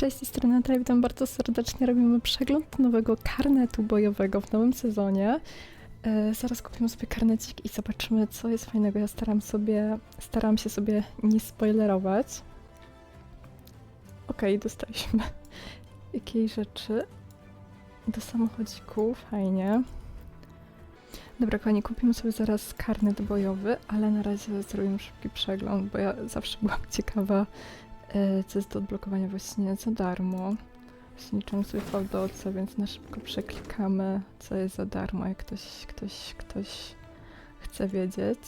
Cześć, z tej strony Natalia, witam bardzo serdecznie. Robimy przegląd nowego karnetu bojowego w nowym sezonie. E, zaraz kupimy sobie karnecik i zobaczymy, co jest fajnego. Ja staram sobie, staram się sobie nie spoilerować. Okej, dostaliśmy jakiejś rzeczy do samochodziku, fajnie. Dobra, kochani, kupimy sobie zaraz karnet bojowy, ale na razie zrobimy szybki przegląd, bo ja zawsze byłam ciekawa, co jest do odblokowania właśnie za darmo. Właśnie liczymy sobie fałdolce, więc na szybko przeklikamy, co jest za darmo, jak ktoś, ktoś, ktoś chce wiedzieć.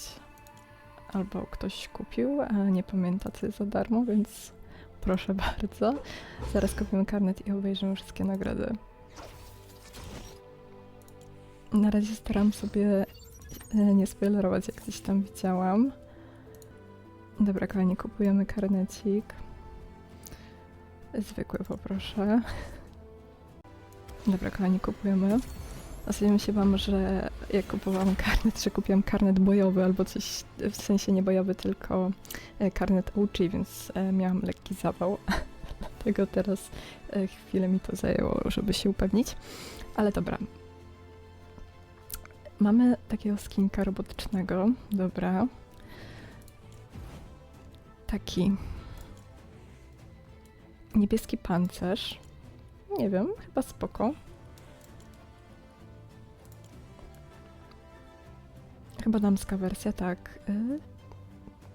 Albo ktoś kupił, a nie pamięta, co jest za darmo, więc proszę bardzo. Zaraz kupimy karnet i obejrzymy wszystkie nagrody. Na razie staram sobie e, nie spoilerować, jak coś tam widziałam. Dobra, kochani, kupujemy karnecik. Zwykły poproszę. Dobra, kochani, kupujemy. Ostatnio się wam, że jak kupowałam karnet, że kupiłam karnet bojowy albo coś, w sensie nie bojowy, tylko e, karnet OG, więc e, miałam lekki zawał. Dlatego teraz e, chwilę mi to zajęło, żeby się upewnić. Ale dobra. Mamy takiego skinka robotycznego. Dobra. Taki niebieski pancerz. Nie wiem, chyba spoko. Chyba damska wersja, tak. Y,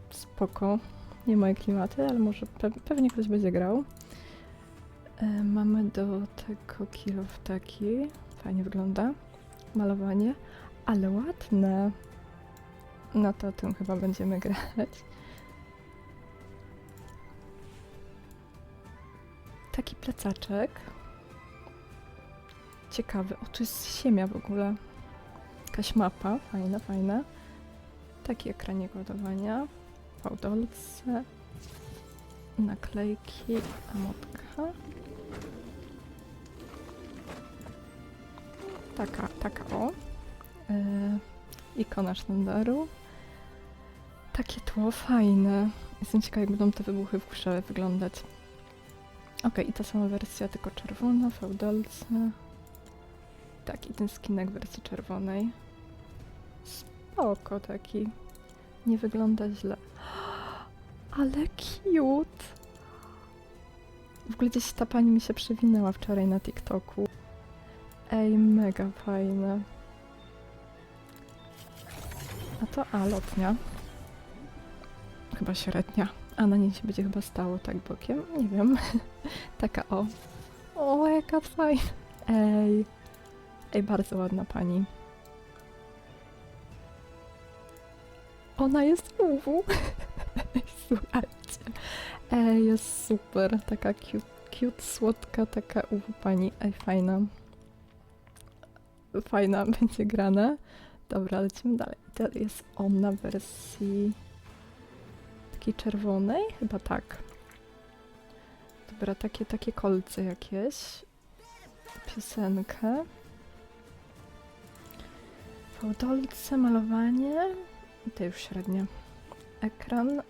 spoko. Nie moje klimaty, ale może pe pewnie ktoś będzie grał. Y, mamy do tego kilo w taki. Fajnie wygląda. Malowanie. Ale ładne. No to tym chyba będziemy grać. Taki plecaczek. Ciekawy. O, tu jest ziemia w ogóle. Jakaś mapa. Fajna, fajna. Taki ekranik ładowania. Fałdolce. Naklejki. Emotka. Taka, taka o. Yy, ikona sztandaru. Takie tło fajne. Jestem ciekawa, jak będą te wybuchy w grze wyglądać. Okej, i ta sama wersja, tylko czerwona, feudalce. Tak, i ten skinek wersji czerwonej. Spoko taki. Nie wygląda źle. Ale cute! W ogóle gdzieś ta pani mi się przewinęła wczoraj na TikToku. Ej, mega fajne. A to A, lotnia. Chyba średnia. A na niej się będzie chyba stało tak bokiem. Nie wiem. Taka o. O, jaka fajna. Ej. Ej, bardzo ładna pani. Ona jest uwu. Słuchajcie. Ej, jest super. Taka cute, cute słodka, taka uwu pani. Ej, fajna. Fajna będzie grana. Dobra, lecimy dalej. Dalej jest ona wersji takiej czerwonej? Chyba tak. Dobra, takie, takie kolce jakieś. Piosenkę. Fałdolce, malowanie. To już średnie. Ekran.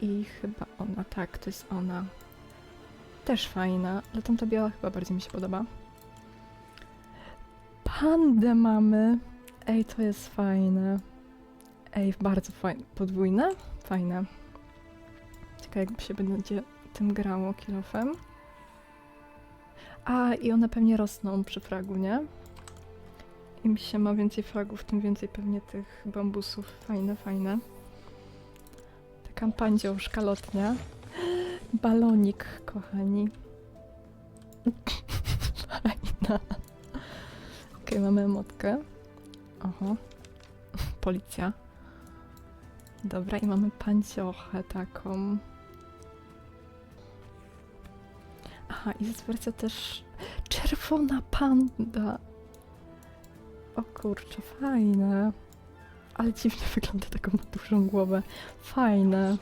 I chyba ona, tak, to jest ona. Też fajna, ale tamta biała chyba bardziej mi się podoba. Pandę mamy. Ej, to jest fajne. Ej, bardzo fajne. Podwójne? Fajne. Ciekawe, jakby się będzie tym grało kilofem. A, i one pewnie rosną przy fragu, nie? Im się ma więcej fragów, tym więcej pewnie tych bambusów. Fajne, fajne. Taka pandzioł, szkalotnia. Balonik, kochani. Fajna. Okej, mamy emotkę. Oho. Policja. Dobra, i mamy panciochę taką. Aha, jest wersja też czerwona panda. O kurczę, fajne. Ale dziwnie wygląda taką dużą głowę. Fajne.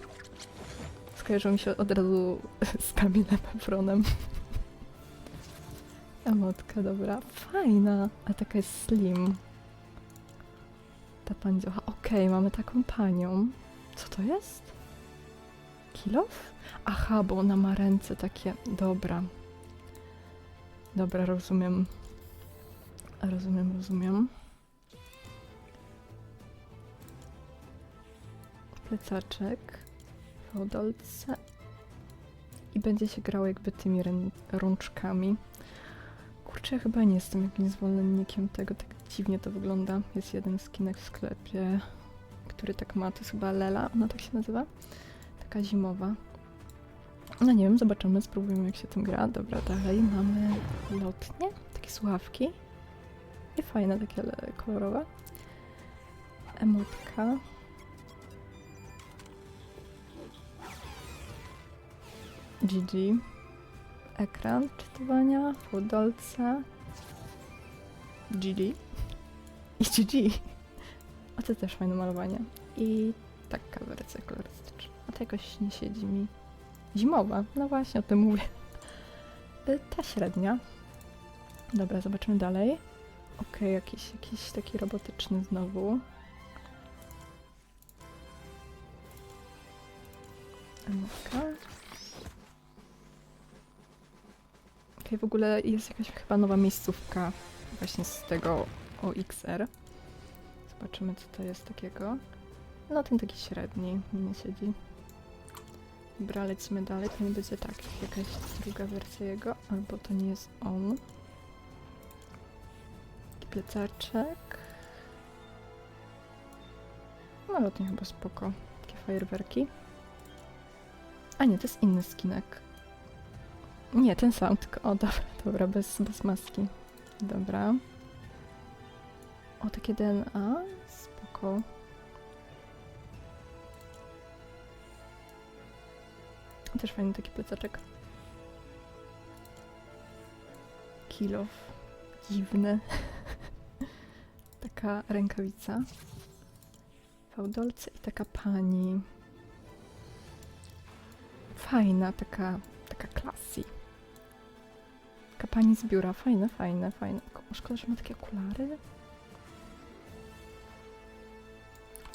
Skojarzyło mi się od razu z Kamilem Efronem. Emotka, dobra. Fajna, ale taka jest slim. Ta pandziocha. Okej, mamy taką panią. Co to jest? Kilof? Aha, bo ona ma ręce takie. Dobra. Dobra, rozumiem. Rozumiem, rozumiem. Plecaczek. Fodolce. I będzie się grał jakby tymi rączkami. Kurczę, ja chyba nie jestem jakimś zwolennikiem tego, tak dziwnie to wygląda. Jest jeden skinek w sklepie, który tak ma, to jest chyba Lela, ona tak się nazywa. Taka zimowa. No nie wiem, zobaczymy, spróbujemy jak się tym gra. Dobra, dalej mamy lotnie, takie słuchawki. I fajne, takie kolorowe. Emotka. GG. Ekran czytywania, fudolce. GG. I GG. A to też fajne malowanie. I taka wersja kolorystyczna. A to jakoś nie siedzi mi. Zimowa, no właśnie o tym mówię. Y, Ta średnia. Dobra, zobaczymy dalej. Okej, jakiś, jakiś taki robotyczny znowu. Emotka. Okej, w ogóle jest jakaś chyba nowa miejscówka właśnie z tego OXR. Zobaczymy, co to jest takiego. No, ten taki średni, nie siedzi. Dobra, lecimy dalej. To nie będzie tak, jakaś druga wersja jego, albo to nie jest on. Taki plecaczek. No, lotnie chyba spoko. Takie fajerwerki. A nie, to jest inny skinek. Nie, ten sam, tylko... O, dobra, dobra, bez, bez maski. Dobra. O, takie DNA. Spoko. Też fajny taki plecaczek. Kilof. Dziwny. taka rękawica. Fałdolce i taka pani. Fajna, taka, taka classy. Taka pani z biura. Fajne, fajne. Tylko Szkoda, że ma takie okulary.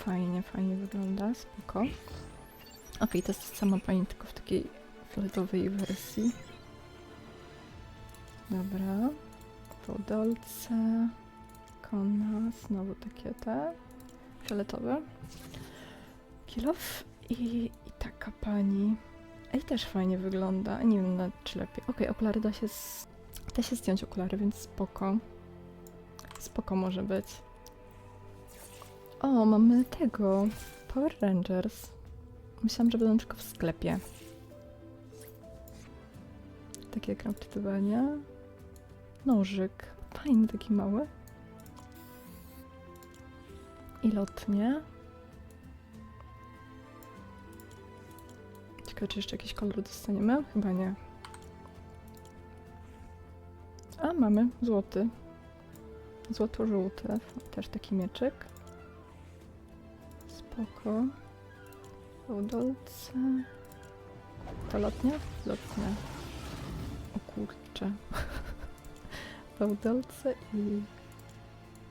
Fajnie, fajnie wygląda. Spoko. Okej, to jest ta sama pani, tylko w takiej fioletowej wersji. Dobra. Podolce. Kona. Znowu takie te. Fioletowe. Kilof. I, I taka pani. Ej, też fajnie wygląda. Nie wiem, na- czy lepiej. Okej, okulary da się, z... da się zdjąć okulary, więc spoko. Spoko może być. O, mamy tego. Power Rangers. Myślałam, że będą tylko w sklepie. Taki ekran czytywania. Nożyk. Fajny, taki mały. I lotnie. Ciekawe, czy jeszcze jakiś kolor dostaniemy? Chyba nie. A, mamy złoty. Złoto-żółty. Też taki mieczyk. Spoko. Udolce. To lotnia? Lotnia. O kurczę. Udolce i...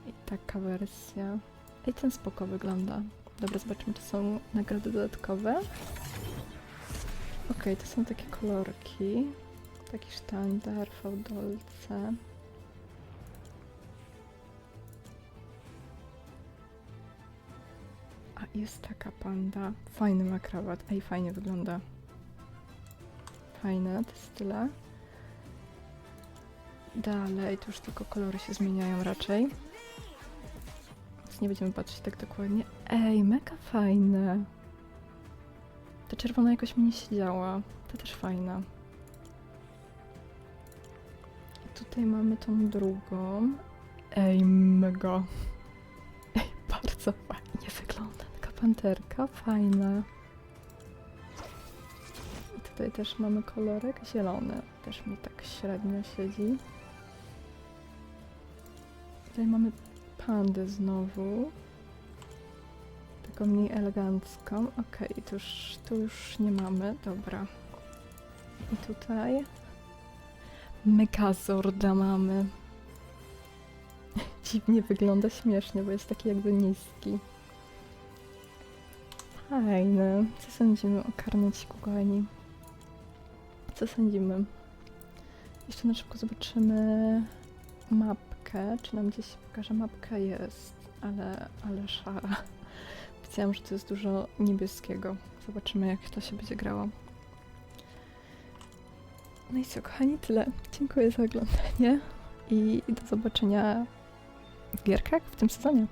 I taka wersja. I ten spoko wygląda. Dobra, zobaczymy, czy są nagrody dodatkowe. Okej, to są takie kolorki. Taki sztandar, fałdolce. Jest taka panda. Fajny ma krawat. Ej, fajnie wygląda. Fajne, to jest tyle. Dalej, tu już tylko kolory się zmieniają raczej. Więc nie będziemy patrzeć tak dokładnie. Ej, mega fajne. Ta czerwona jakoś mi nie siedziała. Ta też fajna. I tutaj mamy tą drugą. Ej, mega. Ej, bardzo. Taka panterka, fajna. I tutaj też mamy kolorek zielony. Też mi tak średnio siedzi. Tutaj mamy pandę znowu. Taką mniej elegancką. Okej, tu, już, tu już nie mamy. Dobra. I tutaj Megazorda mamy. Dziwnie wygląda śmiesznie, bo jest taki jakby niski. Fajny. Co sądzimy o karneciku, kochani? Co sądzimy? Jeszcze na szybko zobaczymy mapkę. Czy nam gdzieś pokaże mapka? Jest, ale, ale szara. Widziałam, że to jest dużo niebieskiego. Zobaczymy, jak to się będzie grało. No i co, kochani, tyle. Dziękuję za oglądanie i do zobaczenia w gierkach w tym sezonie.